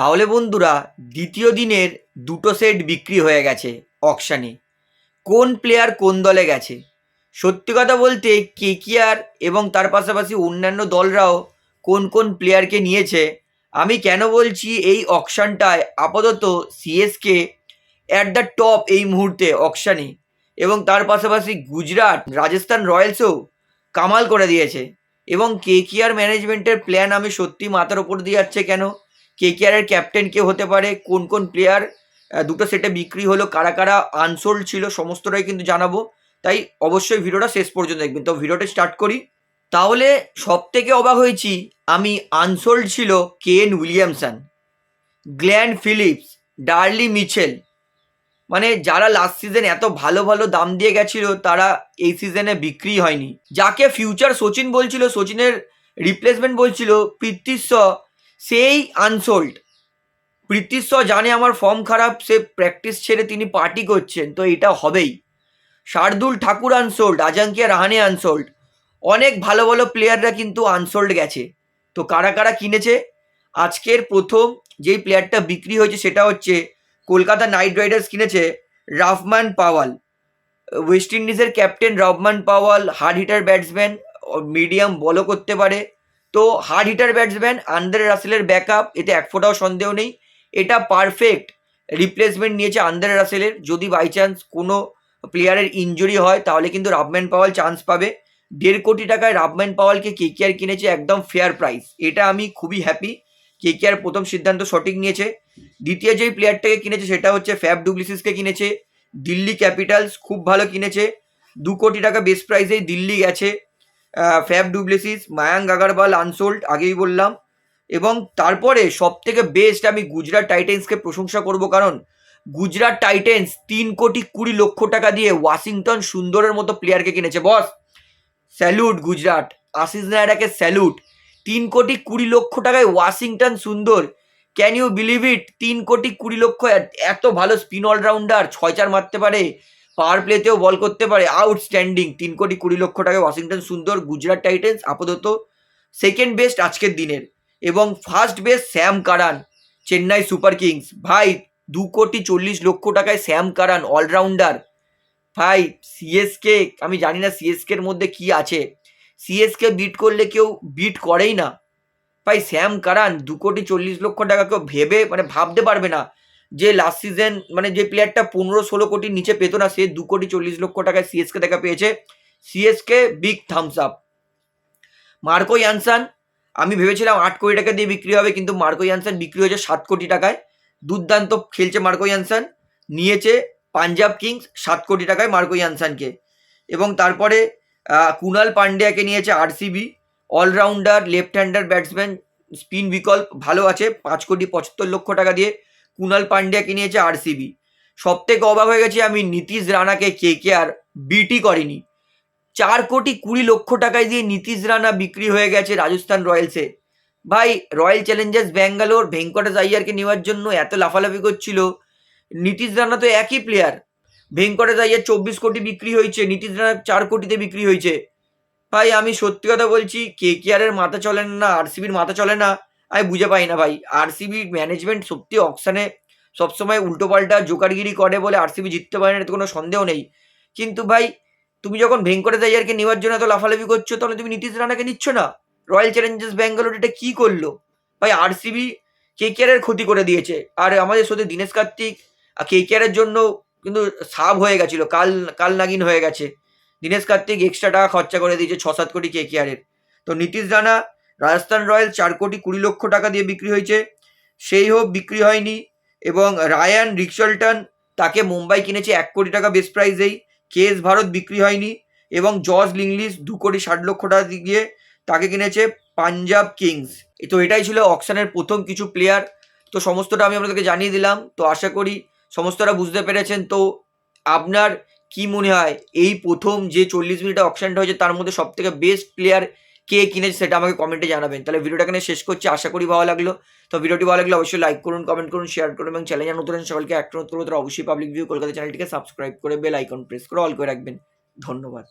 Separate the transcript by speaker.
Speaker 1: তাহলে বন্ধুরা, দ্বিতীয় দিনের দুটো সেট বিক্রি হয়ে গেছে অকশানে কোন প্লেয়ার কোন দলে গেছে? সত্যি কথা বলতে কেকিআর এবং তার পাশাপাশি অন্যান্য দলরাও কোন কোন প্লেয়ারকে নিয়েছে, আমি কেন বলছি এই অকশানটায় আপাতত সিএসকে অ্যাট দ্য টপ এই মুহূর্তে অকশানে এবং তার পাশাপাশি গুজরাট, রাজস্থান রয়্যালসও কামাল করে দিয়েছে। এবং কেকিআর ম্যানেজমেন্টের প্ল্যান আমি সত্যি মাথার ওপর দিয়ে যাচ্ছে কেন? কেকেআরের ক্যাপ্টেন কে হতে পারে, কোন কোন প্লেয়ার দুটো সেটে বিক্রি হলো, কারা কারা আনসোল্ড ছিল, সমস্তটাই কিন্তু জানাব। তাই অবশ্যই ভিডিওটা শেষ পর্যন্ত দেখবেন। তো ভিডিওটা স্টার্ট করি। তাহলে সব থেকে অবাক হয়েছি, আমি আনসোল্ড ছিল কেন Williamson Glenn Phillips Daryl Mitchell মানে যারা লাস্ট সিজন এত ভালো ভালো দাম দিয়ে গেছিল, তারা এই সিজনে বিক্রি হয়নি। যাকে ফিউচার সচিন বলছিল, সচিনের রিপ্লেসমেন্ট বলছিল পৃথ্বী সেই আনসোল্ড পৃথ্বী জানে আমার ফর্ম খারাপ, সে প্র্যাকটিস ছেড়ে তিনি পার্টি করছেন, তো এটা হবেই। শার্দুল ঠাকুর আনসোল্ড আজাঙ্কিয়া রাহানে আনসোল্ড অনেক ভালো ভালো প্লেয়াররা কিন্তু আনসোল্ড গেছে। তো কারা কারা কিনেছে? আজকের প্রথম যেই প্লেয়ারটা বিক্রি হয়েছে সেটা হচ্ছে কলকাতা নাইট রাইডার্স কিনেছে রাফমান পাওয়াল। ওয়েস্ট ইন্ডিজের captain Rovman Powell hard hitter batsman medium বলও করতে পারে। তো হার্ড হিটার ব্যাটসম্যান আন্দ্রে রাসেলের ব্যাকআপ এতে এক ফোটাও সন্দেহ নেই। এটা পারফেক্ট রিপ্লেসমেন্ট নিয়েছে আন্দ্রে রাসেলের যদি বাই চান্স কোনো প্লেয়ারের ইঞ্জুরি হয়, তাহলে কিন্তু রাবম্যান পাওয়াল চান্স পাবে। দেড় কোটি টাকায় রাবম্যান পাওয়ালকে কেকেআর কিনেছে একদম ফেয়ার প্রাইস এটা আমি খুবই হ্যাপি কে কেকেআর প্রথম সিদ্ধান্ত সঠিক নিয়েছে। দ্বিতীয় যেই প্লেয়ারটাকে কিনেছে, সেটা হচ্ছে ফ্যাব ডুপ্লিসিসকে কিনেছে। দিল্লি ক্যাপিটালস খুব ভালো কিনেছে। দু কোটি টাকা বেস্ট প্রাইসেই দিল্লি গেছে। Faf du Plessis Mayank Agarwal unsold আগেই বললাম। এবং তারপরে সব থেকে বেস্ট আমি গুজরাট টাইটেন্সকে প্রশংসা করব কারণ গুজরাট টাইটেন্স তিন কোটি কুড়ি লক্ষ টাকা দিয়ে ওয়াশিংটন সুন্দরের মতো প্লেয়ারকে কিনেছে। বস স্যালুট গুজরাট আশিস নায়রাকে স্যালুট তিন কোটি কুড়ি লক্ষ টাকায় ওয়াশিংটন সুন্দর। ক্যান ইউ বিলিভ ইট তিন কোটি কুড়ি লক্ষ, এত ভালো স্পিন অলরাউন্ডার ছয় চার মারতে পারে। পাওয়ার প্লেতেও বল করতে পারে। আউটস্ট্যান্ডিং তিন কোটি কুড়ি লক্ষ টাকায় ওয়াশিংটন সুন্দর গুজরাট টাইটেন্স আপাতত সেকেন্ড বেস্ট আজকের দিনের। এবং first best Sam Curran Chennai Super Kings ভাই, দু কোটি চল্লিশ লক্ষ টাকায় স্যাম কারান অলরাউন্ডার ভাই সিএসকে আমি জানি না সিএসকে এর মধ্যে কি আছে। সিএসকে বিট করলে কেউ বিট করেই না। ভাই স্যাম কারান দু কোটি চল্লিশ লক্ষ টাকা কেউ ভেবে মানে ভাবতে পারবে না। যে লাস্ট সিজন মানে যে প্লেয়ারটা পনেরো ষোলো কোটির নিচে পেতো না, সে দু কোটি চল্লিশ লক্ষ টাকায় সিএসকে দেখা পেয়েছে। CSK big thumbs up Marco Jansen, আমি ভেবেছিলাম আট কোটি টাকা দিয়ে বিক্রি হবে, কিন্তু মার্কো ইয়ানসান বিক্রি হয়েছে সাত কোটি টাকায়। দুর্দান্ত খেলছে মার্কো ইয়ানসান, নিয়েছে পাঞ্জাব কিংস সাত কোটি টাকায় মার্কো ইয়ানসানকে। এবং তারপরে কুনাল পান্ডিয়াকে নিয়েছে RCB allrounder left hander batsman spin বিকল্প, ভালো আছে, পাঁচ কোটি পঁচাত্তর লক্ষ টাকা দিয়ে কুনাল পান্ডিয়াকে নিয়েছে আরসিবি। সব থেকে অবাক হয়ে গেছি আমি, নীতিশ রানাকে, কে কে আর বিটি করেনি। চার কোটি কুড়ি লক্ষ টাকায় দিয়ে নীতিশ রানা বিক্রি হয়ে গেছে রাজস্থান রয়্যালসে। ভাই, রয়্যাল চ্যালেঞ্জার্স ব্যাঙ্গালোর, ভেঙ্কটেশ আইয়ারকে নেওয়ার জন্য এত লাফালাফি করছিল। নীতিশ রানা তো একই প্লেয়ার ভেঙ্কটেশ আইয়ার চব্বিশ কোটি বিক্রি হয়েছে, নীতিশ রানা চার কোটিতে বিক্রি হয়েছে। ভাই, আমি সত্যি কথা বলছি, কে কে আর এর মাথা চলে না, আরসিবির মাথা চলে না। আমি বুঝে পাই না ভাই। আরসিবি ম্যানেজমেন্ট সত্যি অকশানে সবসময় উল্টোপাল্টা জোকারগিরি করে বলে আরসিবি জিততে পারে না কোনো সন্দেহ নেই। কিন্তু ভাই, তুমি যখন ভেঙ্কটেশ আইয়ারকে নেওয়ার জন্য এত লাফালাফি করছ, তাহলে তুমি নীতিশ রানাকে নিচ্ছ না? রয়্যাল চ্যালেঞ্জার্স ব্যাঙ্গালোর এটা কি করল? ভাই আরসিবি কে কে এর ক্ষতি করে দিয়েছে। আর আমাদের সাথে দীনেশ কার্তিক কে কে এর জন্য কিন্তু সাব হয়ে গেছিল, কাল কাল নাগিন হয়ে গেছে। দীনেশ কার্তিক এক্সট্রা টাকা খরচা করে দিয়েছে ছ সাত কোটি কে কেয়ারের তো নীতিশ রানা রাজস্থান রয়্যাল চার কোটি কুড়ি লক্ষ টাকা দিয়ে বিক্রি হয়েছে। সেই হোক, বিক্রি হয়নি এবং রায়ান রিক্সলটন তাকে মুম্বাই কিনেছে এক কোটি টাকা বেস্ট প্রাইজেই। কেস ভারত বিক্রি হয়নি এবং জর্জ লিংলিস দু কোটি ষাট লক্ষ টাকা দিয়ে তাকে কিনেছে পাঞ্জাব কিংস। তো এটাই ছিল অকশানের প্রথম কিছু প্লেয়ার। তো সমস্তটা আমি আপনাদেরকে জানিয়ে দিলাম। তো আশা করি সমস্তটা বুঝতে পেরেছেন। তো আপনার কি মনে হয়, এই প্রথম যে চল্লিশ মিনিটে অকশানটা হয়েছে, তার মধ্যে সব থেকে বেস্ট প্লেয়ার কে কিনেছে সেটা আমাকে কমেন্টে জানাবেন। তাহলে ভিডিওটা এখানে শেষ করছি, আশা করি ভালো লাগল। তো ভিডিওটি ভালো লাগলে অবশ্যই লাইক করুন কমেন্ট করুন শেয়ার করুন এবং চ্যানেল নতুন সকলকে একটা নতুন অবশ্যই পাবলিক ভিউ কলকাতা চ্যানেলটিকে সাবস্ক্রাইব করে বেল আইকন প্রেস করে অল করে রাখবেন। ধন্যবাদ।